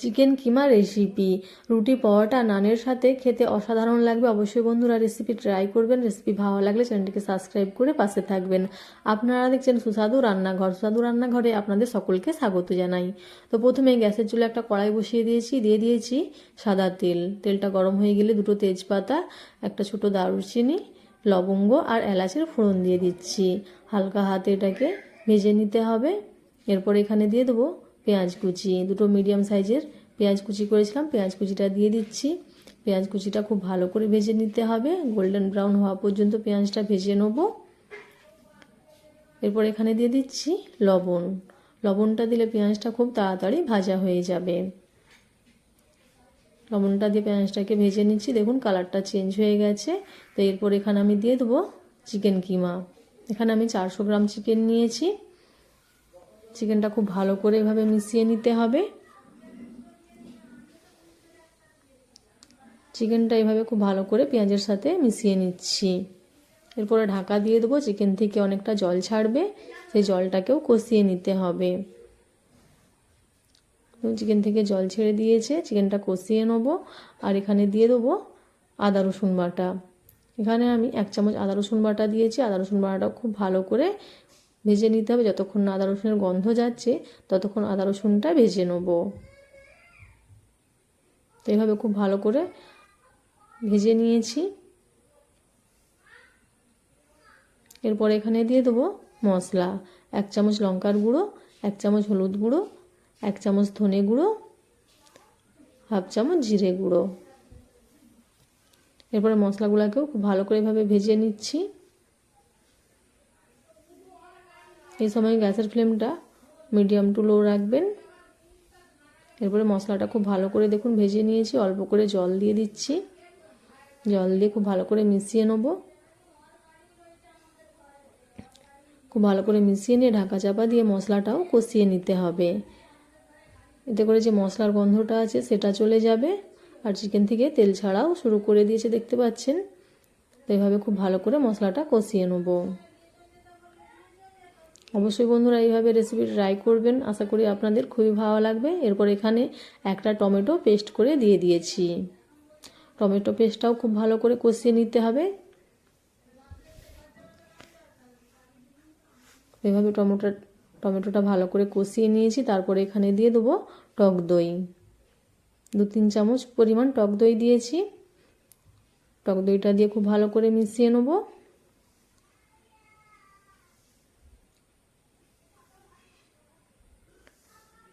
Chicken keema recipe. রুটি, পরোটা, নানের সাথে খেতে অসাধারণ লাগবে। অবশ্যই বন্ধুরা রেসিপি ট্রাই করবেন। রেসিপি ভালো লাগলে চ্যানেলটিকে সাবস্ক্রাইব করে পাশে থাকবেন। আপনারা দেখছেন সুস্বাদু রান্নাঘর। সুস্বাদু রান্নাঘরে আপনাদের সকলকে স্বাগত জানাই। তো প্রথমে গ্যাসের চুলে একটা কড়াই বসিয়ে দিয়েছি। দিয়ে দিয়েছি সাদা তেল। তেলটা গরম হয়ে গেলে দুটো তেজপাতা, একটা ছোট দারুচিনি, লবঙ্গ আর এলাচের ফোড়ন দিয়ে দিচ্ছি। হালকা হাতে এটাকে ভেজে নিতে হবে। এরপর এখানে দিয়ে দেবো পেঁয়াজ কুচি, দুটো মিডিয়াম সাইজের পেঁয়াজ কুচি করেছিলাম। পেঁয়াজ কুচিটা দিয়ে দিচ্ছি। পেঁয়াজ কুচিটা খুব ভালো করে ভেজে নিতে হবে। গোল্ডেন ব্রাউন হওয়া পর্যন্ত পেঁয়াজটা ভেজে নেব। এরপর এখানে দিয়ে দিচ্ছি লবণ। লবণটা দিলে পেঁয়াজটা খুব তাড়াতাড়ি ভাজা হয়ে যাবে। লবণটা দিয়ে পেঁয়াজটাকে ভেজে নিচ্ছি। দেখুন কালারটা চেঞ্জ হয়ে গেছে। তো এরপর এখানে আমি দিয়ে দেবো চিকেন কিমা এখানে আমি চারশো গ্রাম চিকেন নিয়েছি। চিকেনটা খুব ভালো করে এভাবে মিশিয়ে নিতে হবে। চিকেনটা এভাবে খুব ভালো করে পেঁয়াজের সাথে মিশিয়ে নিচ্ছি। এরপরে ঢাকা দিয়ে দেবো, চিকেন থেকে অনেকটা জল ছাড়বে, সেই জলটাকেও কষিয়ে নিতে হবে। চিকেন থেকে জল ছেড়ে দিয়েছে, চিকেনটা কষিয়ে নেব, আর এখানে দিয়ে দেবো আদা রসুন বাটা। এখানে আমি এক চামচ আদা রসুন বাটা দিয়েছি, আদা রসুন বাটাটা খুব ভালো করে ভেজে নিতে হবে। যতক্ষণ না আদা রসুনের গন্ধ যাচ্ছে, ততক্ষণ আদা রসুনটা ভেজে নেব। তো এইভাবে খুব ভালো করে ভেজে নিয়েছি। এরপর এখানে দিয়ে দেবো মশলা। এক চামচ লঙ্কার গুঁড়ো, এক চামচ হলুদ গুঁড়ো, এক চামচ ধনে গুঁড়ো, হাফ চামচ জিরে গুঁড়ো। এরপরে মশলাগুলোকেও খুব ভালো করে এভাবে ভেজে নিচ্ছি। এই সময় গ্যাসের ফ্লেমটা মিডিয়াম টু লো রাখবেন। এরপরে মশলাটা খুব ভালো করে দেখুন, ভেজে নিয়েছি, অল্প করে জল দিয়ে দিচ্ছি। জল দিয়ে খুব ভালো করে মিশিয়ে নেব। খুব ভালো করে মিশিয়ে নিয়ে ঢাকা চাপা দিয়ে মশলাটাও কষিয়ে নিতে হবে। এতে করে যে মশলার গন্ধটা আছে সেটা চলে যাবে। আর চিকেন থেকে তেল ছাড়াও শুরু করে দিয়েছে, দেখতে পাচ্ছেন? তো এইভাবে খুব ভালো করে মশলাটা কষিয়ে নেব। অবশ্যই বন্ধুরা এইভাবে রেসিপি ট্রাই করবেন। আশা করি আপনাদের খুবই ভালো লাগবে। এরপর এখানে একটা টমেটো পেস্ট করে দিয়ে দিয়েছি। টমেটো পেস্টটাও খুব ভালো করে কষিয়ে নিতে হবে। এভাবে টমেটো, টমেটোটা ভালো করে কষিয়ে নিয়েছি। তারপরে এখানে দিয়ে দেবো টক দই। দু তিন চামচ পরিমাণ টক দই দিয়েছি। টক দইটা দিয়ে খুব ভালো করে মিশিয়ে নেব।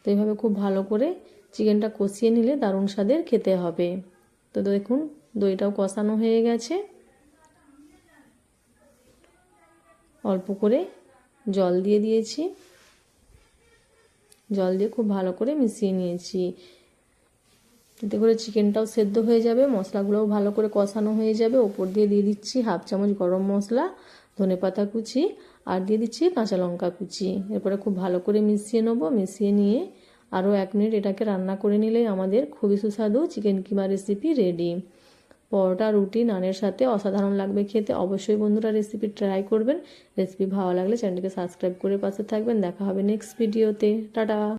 তো এইভাবে খুব ভালো করে চিকেনটা কষিয়ে নিলে দারুণ স্বাদের খেতে হবে। তো দেখুন, দইটাও কষানো হয়ে গেছে। অল্প করে জল দিয়ে দিয়েছি। জল দিয়ে খুব ভালো করে মিশিয়ে নিয়েছি। এতে করে চিকেনটাও সেদ্ধ হয়ে যাবে, মশলাগুলোও ভালো করে কষানো হয়ে যাবে। ওপর দিয়ে দিয়ে দিচ্ছি হাফ চামচ গরম মশলা, ধনে পাতা কুচি, আর দিয়ে দিচ্ছি কাঁচা লঙ্কা কুচি। এরপরে খুব ভালো করে মিশিয়ে নেব, মিশিয়ে নিয়ে আরও এক মিনিট এটাকে রান্না করে নিলে আমাদের খুবই সুস্বাদু চিকেন কিমা রেসিপি রেডি। পরোটা, রুটি, নানের সাথে অসাধারণ লাগবে খেতে। অবশ্যই বন্ধুরা রেসিপি ট্রাই করবেন। রেসিপি ভালো লাগলে চ্যানেলটিকে সাবস্ক্রাইব করে পাশে থাকবেন। দেখা হবে নেক্সট ভিডিওতে। টাটা!